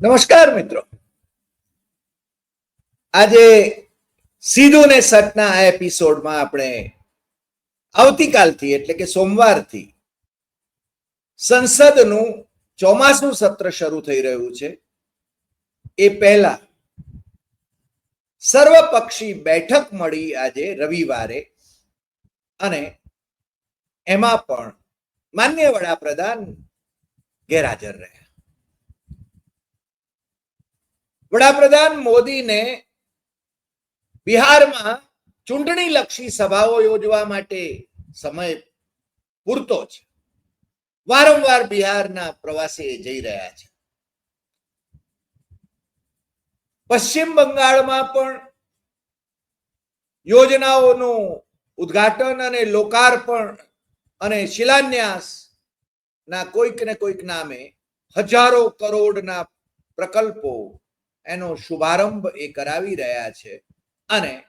નમસ્કાર મિત્રો. આજે સીધું ને સટના આ એપિસોડમાં આપણે આવતીકાલથી, એટલે કે સોમવારથી, સંસદનું ચોમાસું સત્ર શરૂ થઈ રહ્યું છે. એ પહેલા સર્વપક્ષી બેઠક મળી આજે રવિવારે અને એમાં પણ માન્ય વડાપ્રધાન ગેરહાજર રહ્યા. વડાપ્રધાન મોદીને બિહારમાં ચૂંટણી લક્ષી સભાઓ યોજવા માટે સમય પૂરતો છે. વારંવાર બિહારના પ્રવાસે જઈ રહ્યા છે. પશ્ચિમ બંગાળમાં પણ યોજનાઓનું ઉદ્ઘાટન અને લોકાર્પણ અને શિલાન્યાસ ના કોઈક ને કોઈક નામે હજારો કરોડના પ્રકલ્પો એનો શુભારંભ એ કરાવી રહ્યા છે અને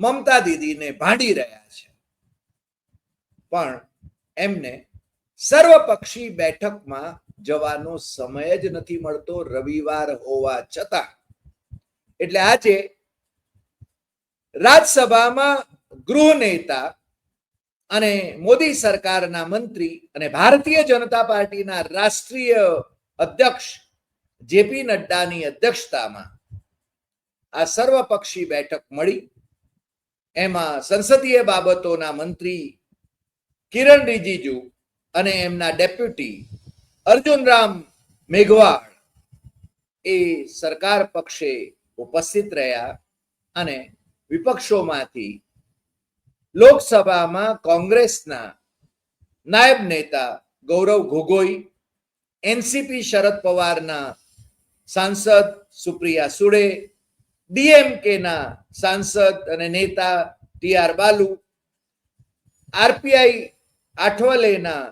મમતા દીદીને ભાંડી રહ્યા છે. પણ એમને સર્વપક્ષી બેઠકમાં જવાનો સમય જ નથી મળતો રવિવાર હોવા છતાં. એટલે આજે રાજ્યસભામાં ગૃહ નેતા અને મોદી સરકારના મંત્રી અને ભારતીય જનતા પાર્ટીના રાષ્ટ્રીય અધ્યક્ષ જેપી નડ્ડાની અધ્યક્ષતામાં આ સર્વપક્ષી બેઠક મળી. એમાં સંસદીય બાબતોના મંત્રી કિરણ રિજિજુ અને એમના ડેપ્યુટી અર્જુનરામ મેઘવાળ એ સરકાર પક્ષે ઉપસ્થિત રહ્યા અને વિપક્ષોમાંથી લોકસભામાં કોંગ્રેસના નાયબ નેતા ગૌરવ ગોગોઈ, એનસીપી શરદ પવારના સાંસદ સુપ્રિયા સુડે ડીએમકે ના સાંસદ અને નેતા ટી આર બાલુ, આરપીઆઈ આઠવલેના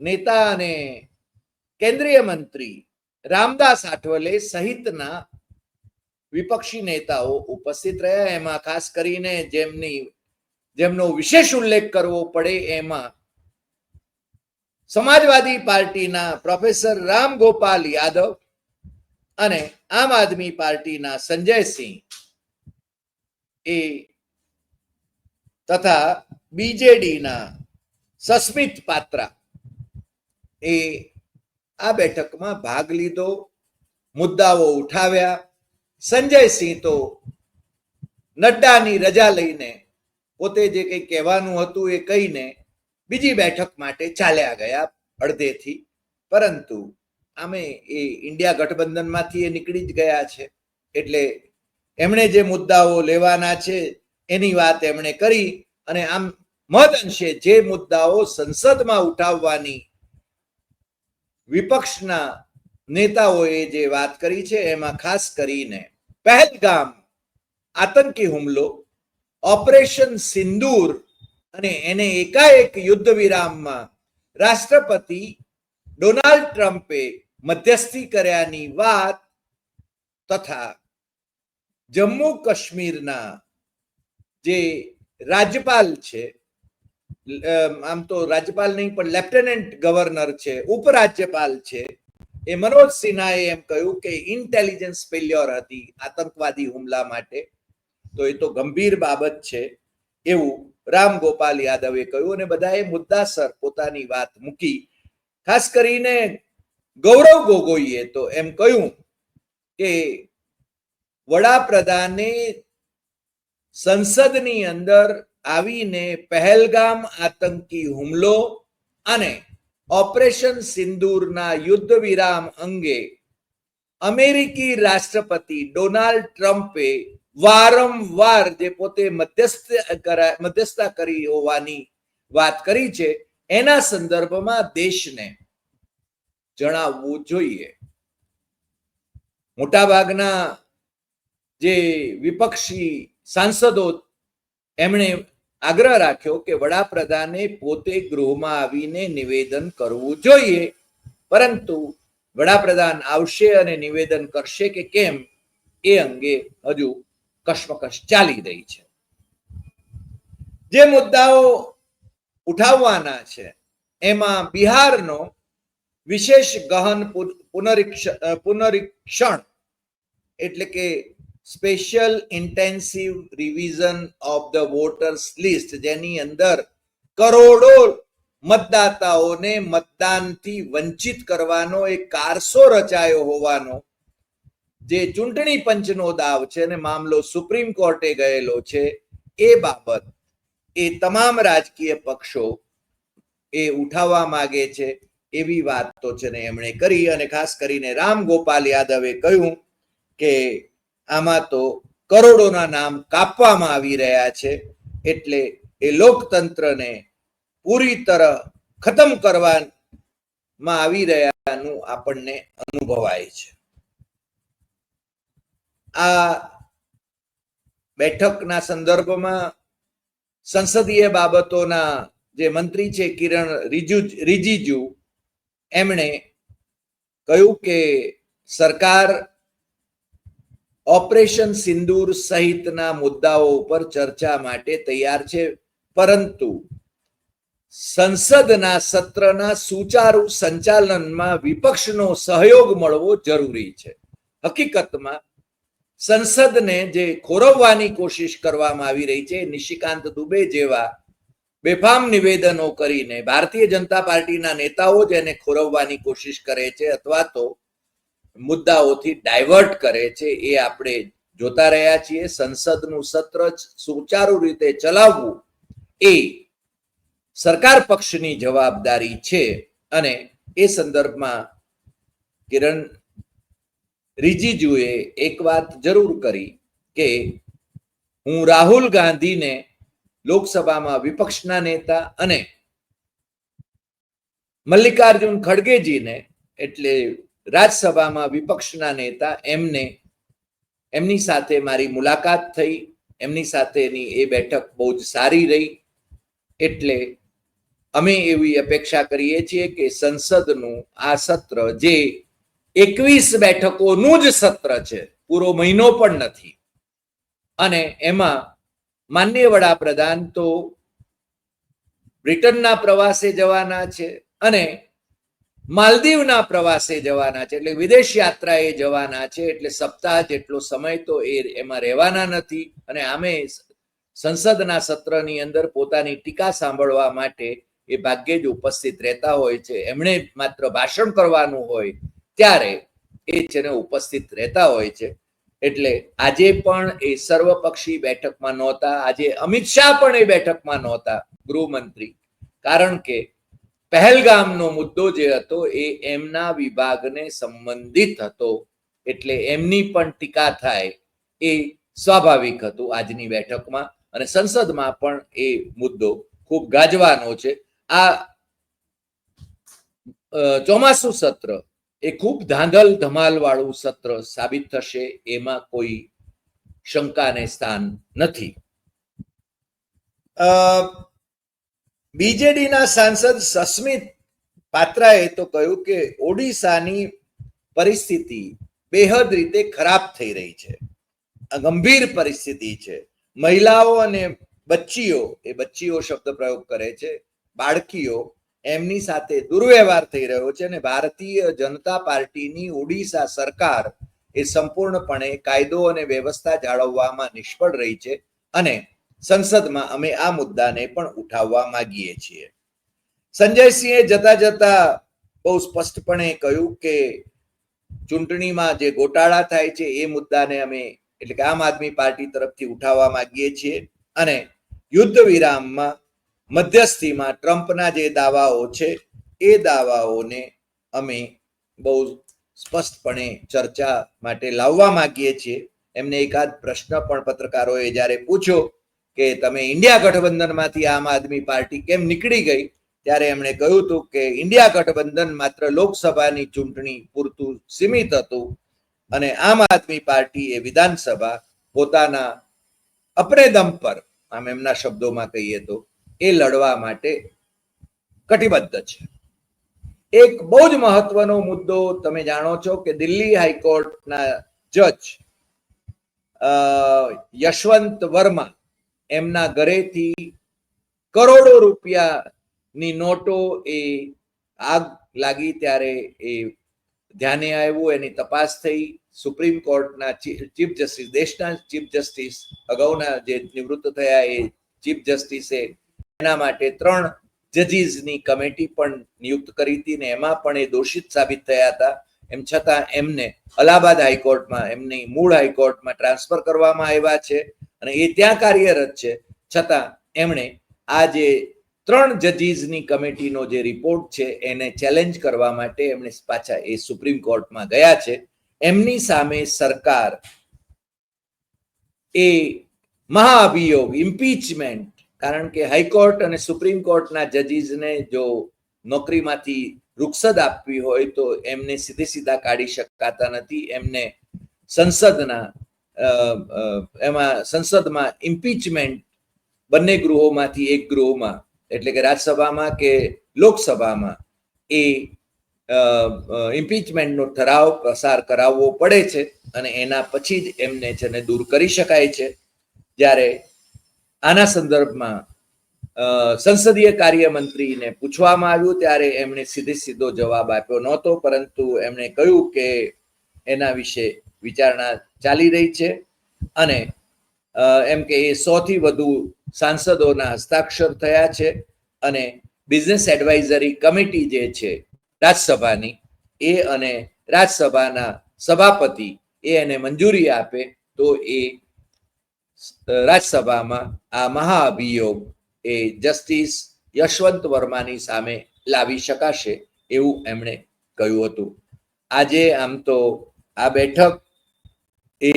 નેતા અને કેન્દ્રીય મંત્રી રામદાસ આઠવલે સહિતના વિપક્ષી નેતાઓ ઉપસ્થિત રહ્યા. એમાં ખાસ કરીને જેમની, જેમનો વિશેષ ઉલ્લેખ કરવો પડે એમાં સમાજવાદી પાર્ટીના પ્રોફેસર રામ ગોપાલ યાદવ અને આમ આદમી પાર્ટીના સંજયસિંહ એ તથા બીજેડીના સસ્મિત પાત્રા એ આ બેઠકમાં ભાગ લીધો, મુદ્દાઓ ઉઠાવ્યા. સંજયસિંહ તો નડ્ડાની રજા લઈને પોતે જે કંઈ કહેવાનું હતું એ કહીને બીજી બેઠક માટે ચાલ્યા ગયા અડધેથી. પરંતુ આમે એ ઇન્ડિયા ગઠબંધનમાંથી એ નીકળી જ ગયા છે. એટલે એમણે જે મુદ્દાઓ લેવાના છે, એની વાત એમણે કરી અને આમ મત અંશે જે મુદ્દાઓ સંસદમાં ઉઠાવવાની વિપક્ષના નેતાઓએ જે વાત કરી છે, એમાં ખાસ કરીને પહેલગામ આતંકી હુમલો, ઓપરેશન સિંદૂર અને એને એકાએક યુદ્ધ વિરામમાં રાષ્ટ્રપતિ ડોનાલ્ડ ટ્રમ્પે મધ્યસ્થી કર્યાની વાત તથા જમ્મુ કાશ્મીરના જે રાજ્યપાલ છે આમ તો રાજ્યપાલ નહીં, પણ લેફ્ટનન્ટ ગવર્નર છે, ઉપરાજ્યપાલ છે, એ મનોજ સિન્હાએ એમ કહ્યું કે ઇન્ટેલિજન્સ ફેલ્યોર હતી આતંકવાદી હુમલા માટે. તો એ તો ગંભીર બાબત છે એવું રામ ગોપાલ યાદવે કહ્યું અને બધાએ મુદ્દાસર પોતાની વાત મૂકી. ખાસ કરીને ગૌરવ ગોગોઈએ તો એમ કહ્યું કે વડાપ્રધાને સંસદની અંદર આવીને પહેલગામ આતંકી હુમલો અને ઓપરેશન સિંદૂરના યુદ્ધ વિરામ અંગે અમેરિકી રાષ્ટ્રપતિ ડોનાલ્ડ ટ્રમ્પે વારંવાર જે પોતે મધ્યસ્થ મધ્યસ્થતા કરી હોવાની વાત કરી છે, એના સંદર્ભમાં દેશને જણાવવું જોઈએ. મોટાભાગના જે વિપક્ષી સાંસદો એમણે આગ્રહ રાખ્યો કે વડાપ્રધાને પોતે ગૃહમાં આવીને નિવેદન કરવું જોઈએ, પરંતુ વડાપ્રધાન આવશે અને નિવેદન કરશે કે કેમ, એ અંગે હજુ કશ્મકશ ચાલી રહી છે. જે મુદ્દાઓ ઉઠાવવાના છે, એમાં બિહારનો વિશેષ ગહન પુનરીક્ષણ એટલે કે special intensive revision of the voters list, જેની અંદર કરોડો મતદાતાઓને મતદાનથી વંચિત કરવાનો એક કારસો રચાયો હોવાનો જે ચૂંટણી પંચનો દાવ છે અને મામલો સુપ્રીમ કોર્ટે ગયેલો છે, એ બાબત એ તમામ રાજકીય પક્ષો એ ઉઠાવવા માગે છે, એવી વાત તો છે ને એમણે કરી અને ખાસ કરીને રામ ગોપાલ યાદવે કહ્યું કે આમાં તો કરોડોના નામ કાપવામાં આવી રહ્યા છે, એટલે એ લોકતંત્રને પૂરી તરહ ખતમ કરવામાં આવી રહ્યાનું આપણને અનુભવાય છે. આ બેઠકના સંદર્ભમાં સંસદીય બાબતોના જે મંત્રી છે કિરણ રિજુ રિજિજુ, એમણે કહ્યું કે સરકાર ઓપરેશન સિંદૂર સહિતના મુદ્દાઓ ઉપર ચર્ચા માટે તૈયાર છે. પરંતુ સંસદના સત્રના સુચારુ સંચાલનમાં વિપક્ષનો સહયોગ મળવો જરૂરી છે. હકીકતમાં સંસદને જે ખોરવવાની કોશિશ કરવામાં આવી રહી છે, નિશિકાંત દુબે જેવા બેફામ નિવેદનો કરીને ભારતીય જનતા પાર્ટીના નેતાઓ જ એને ખોરવવાની કોશિશ કરે છે અથવા તો મુદ્દાઓથી ડાયવર્ટ કરે છે, એ આપણે જોતા રહ્યા છીએ. સંસદનું સત્ર સુચારુ રીતે ચલાવવું એ સરકાર પક્ષની જવાબદારી છે અને એ સંદર્ભમાં કિરણ રિજિજુએ એક વાત જરૂર કરી કે હું રાહુલ ગાંધીને લોકસભામાં વિપક્ષના નેતા અને મલ્લિકાર્જુન ખડગેજીને એટલે રાજ્યસભામાં વિપક્ષના નેતા એમને, એમની સાથે મારી મુલાકાત થઈ, એમની સાથેની એ બેઠક બહુ જ સારી રહી. એટલે અમે એવી અપેક્ષા કરીએ છીએ કે સંસદનું આ સત્ર જે એકવીસ બેઠકોનું જ સત્ર છે. પૂરો મહિનો પણ નથી. અને એમાં માન્ય વડાપ્રધાન તો બ્રિટનના પ્રવાસે જવાના છે અને માલદીવના પ્રવાસે જવાના છે. એટલે વિદેશ યાત્રાએ જવાના છે. એટલે સપ્તાહ જેટલો સમય તો એ એમાં રહેવાના નથી. અને આમે સંસદના સત્રની અંદર પોતાની ટીકા સાંભળવા માટે એ ભાગ્યે જ ઉપસ્થિત રહેતા હોય છે. એમણે માત્ર ભાષણ કરવાનું હોય ત્યારે એ જેને ઉપસ્થિત રહેતા હોય છે, એટલે આજે પણ એ સર્વપક્ષી બેઠકમાં નહોતા, આજે અમિત શાહ પણ એ બેઠકમાં નહોતા ગૃહમંત્રી. કારણ કે પહેલગામનો મુદ્દો જે હતો એ એમના વિભાગને સંબંધિત હતો, એટલે એમની પણ ટીકા થાય એ સ્વાભાવિક હતું આજની બેઠકમાં. અને સંસદમાં પણ એ મુદ્દો ખૂબ ગાજવાનો છે. આ ચોમાસું સત્ર એ ખૂબ ધાંધલ ધમાલ વાળું સત્ર સાબિત થશે, એમાં કોઈ શંકાને સ્થાન નથી. બીજેડીના સાંસદ સસ્મિત પાત્રાએ તો કહ્યું કે ઓડિશાની પરિસ્થિતિ બેહદ રીતે ખરાબ થઈ રહી છે. ગંભીર પરિસ્થિતિ છે. મહિલાઓ અને બચ્ચીઓ, એ બચ્ચીઓ શબ્દ પ્રયોગ કરે છે, બાળકીઓ એમની સાથે દુર્વ્યવહાર થઈ રહ્યો છે અને ભારતીય જનતા પાર્ટીની ઓડિશા સરકાર એ સંપૂર્ણપણે કાયદો અને વ્યવસ્થા જાળવવામાં નિષ્ફળ રહી છે અને સંસદમાં અમે આ મુદ્દાને પણ ઉઠાવવા માંગીએ છીએ. સંજયસિંહે જતા જતા બહુ સ્પષ્ટપણે કહ્યું કે ચૂંટણીમાં જે ગોટાળા થાય છે એ મુદ્દાને અમે એટલે કે આમ આદમી પાર્ટી તરફથી ઉઠાવવા માંગીએ છીએ અને યુદ્ધ વિરામમાં મધ્યસ્થીમાં ટ્રમ્પના જે દાવાઓ છે, એ દાવાઓને અમે બહુ સ્પષ્ટપણે ચર્ચા માટે લાવવા માંગીએ છીએ. એમને એકાદ પ્રશ્ન પણ પત્રકારોએ જ્યારે પૂછ્યો કે તમે ઇન્ડિયા ગઠબંધનમાંથી આમ આદમી પાર્ટી કેમ નીકળી ગઈ, ત્યારે એમણે કહ્યું હતું કે ઇન્ડિયા ગઠબંધન માત્ર લોકસભાની ચૂંટણી પૂરતું સીમિત હતું અને આમ આદમી પાર્ટી એ વિધાનસભા પોતાના અપને દમ પર, આમ એમના શબ્દોમાં કહીએ તો એ લડવા માટે કટિબદ્ધ છે. એક બહુ જ મહત્વનો મુદ્દો તમે જાણો છો કે દિલ્હી હાઈકોર્ટના જજ યશવંત વર્મા એમના ઘરેથી કરોડો રૂપિયાની નોટો એ આગ લાગી ત્યારે એ ધ્યાને આવ્યું, એની તપાસ થઈ. સુપ્રીમ કોર્ટના ચીફ જસ્ટિસ, દેશના ચીફ જસ્ટિસ અગાઉના જે નિવૃત્ત થયા એ ચીફ જસ્ટિસે એના માટે ત્રણ જજીસની કમિટી પણ નિયુક્ત કરી હતી ને એમાં પણ એ દોષિત સાબિત થયા હતા. એમ છતાં એમને અલ્હાબાદ હાઈકોર્ટમાં, એમની મૂળ હાઈકોર્ટમાં ટ્રાન્સફર કરવામાં આવ્યા છે અને એ ત્યાં કાર્યરત છે. છતાં એમણે આ જે ત્રણ જજીસની કમિટીનો જે રિપોર્ટ છે એને ચેલેન્જ કરવા માટે એમણે પાછા એ સુપ્રીમ કોર્ટમાં ગયા છે. એમની સામે સરકાર એ મહાઅભિયોગ, ઇમ્પીચમેન્ટ કારણ કે હાઈકોર્ટ અને સુપ્રીમ કોર્ટના જજીસને જો નોકરીમાંથી રૂખસદ આપવી હોય તો એમને સીધે સીધા કાઢી શકાતા નથી. એમને સંસદના એમાં સંસદમાં ઇમ્પીચમેન્ટ બંને ગૃહોમાંથી એક ગૃહમાં, એટલે કે રાજ્યસભામાં કે લોકસભામાં એ ઇમ્પીચમેન્ટનો ઠરાવ પસાર કરાવવો પડે છે અને એના પછી જ એમને છે ને દૂર કરી શકાય છે. જ્યારે આના સંદર્ભમાં સંસદીય કાર્યમંત્રીને પૂછવામાં આવ્યું, ત્યારે એમણે સીધે સીધો જવાબ આપ્યો નહોતો, પરંતુ એમણે કહ્યું કે એના વિશે વિચારણા ચાલી રહી છે અને એમ કે એ સોથી વધુ સાંસદોના હસ્તાક્ષર થયા છે અને બિઝનેસ એડવાઇઝરી કમિટી જે છે રાજ્યસભાની, એ અને રાજ્યસભાના સભાપતિ એ એને મંજૂરી આપે તો એ રાજ્યસભામાં આ મહાઅભિયોગ એ જસ્ટિસ યશવંત વર્માની સામે લાવી શકાશે એવું એમણે કહ્યું હતું. આજે આમ તો આ બેઠક એ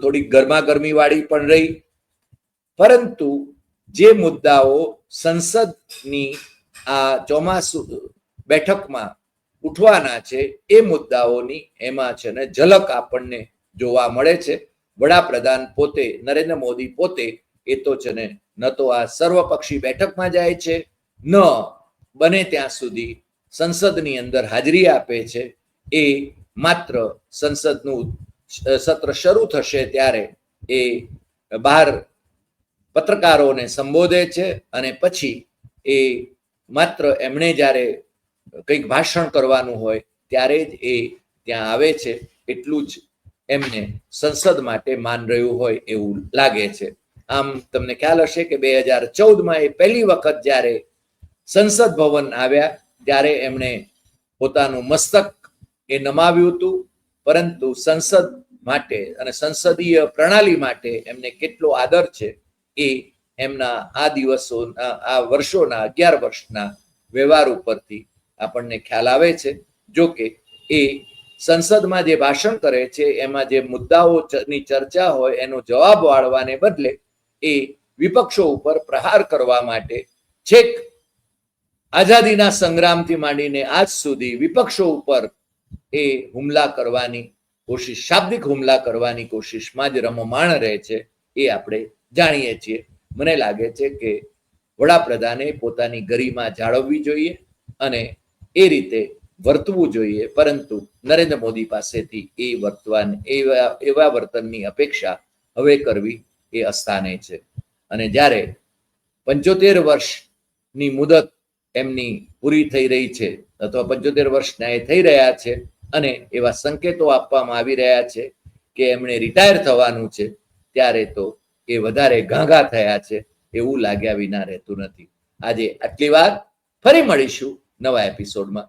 થોડી ગરમાગરમી વાળી પણ રહી. પરંતુ જે મુદ્દાઓ સંસદની આ ચોમાસુ, બેઠકમાં ઉઠવાના છે, એ મુદ્દાઓની એમાં છે ને ઝલક આપણને જોવા મળે છે. વડાપ્રધાન પોતે, નરેન્દ્ર મોદી પોતે એ તો છે ને, ન તો આ સર્વપક્ષી બેઠકમાં જાય છે, ન બને ત્યાં સુધી સંસદની અંદર હાજરી આપે છે, એ માત્ર સંસદનું સત્ર શરૂ થશે ત્યારે એ બહાર પત્રકારોને સંબોધે છે અને પછી એ માત્ર એમણે જ્યારે કંઈક ભાષણ કરવાનું હોય ત્યારે જ એ ત્યાં આવે છે, એટલું જ એમને સંસદ માટે માન રહ્યું હોય એવું લાગે છે. આમ તમને ખ્યાલ હશે કે બે હજાર ચૌદમાં એ પહેલી વખત જ્યારે સંસદ ભવન આવ્યા, ત્યારે એમણે પોતાનું મસ્તક એ નમાવ્યું હતું. પરંતુ સંસદ માટે અને સંસદીય પ્રણાલી માટે એમને કેટલો આદર છે એ એમના આ દિવસો, આ વર્ષોના, અગિયાર વર્ષના વ્યવહાર ઉપરથી આપણને ખ્યાલ આવે છે. જો કે એ સંસદમાં જે ભાષણ કરે છે, એમાં જે મુદ્દાઓની ચર્ચા હોય, એનો જવાબ વાળવાને બદલે એ વિપક્ષો ઉપર પ્રહાર કરવા માટે છેક આઝાદીના સંગ્રામથી માંડીને આજ સુધી વિપક્ષો ઉપર એ હુમલા કરવાની કોશિશ, શાબ્દિક હુમલા કરવાની કોશિશમાં જ રમમાણ રહે છે, એ આપણે જાણીએ છીએ. મને લાગે છે કે વડાપ્રધાને પોતાની ગરિમા જાળવવી જોઈએ અને એ રીતે વર્તવું જોઈએ. પરંતુ નરેન્દ્ર મોદી પાસેથી એ વર્તવાન એવા એવા વર્તનની અપેક્ષા હવે કરવી એ અસ્થાને છે. અને જ્યારે પંચોતેર વર્ષની મુદત એમની પૂરી થઈ રહી છે, અથવા પંચોતેર વર્ષના એ થઈ રહ્યા છે અને એવા સંકેતો આપવામાં આવી રહ્યા છે કે એમણે રિટાયર થવાનું છે, ત્યારે તો એ વધારે ઘાઘા થયા છે એવું લાગ્યા વિના રહેતું નથી. આજે આટલી વાત ફરી મળીશું નવા એપિસોડમાં.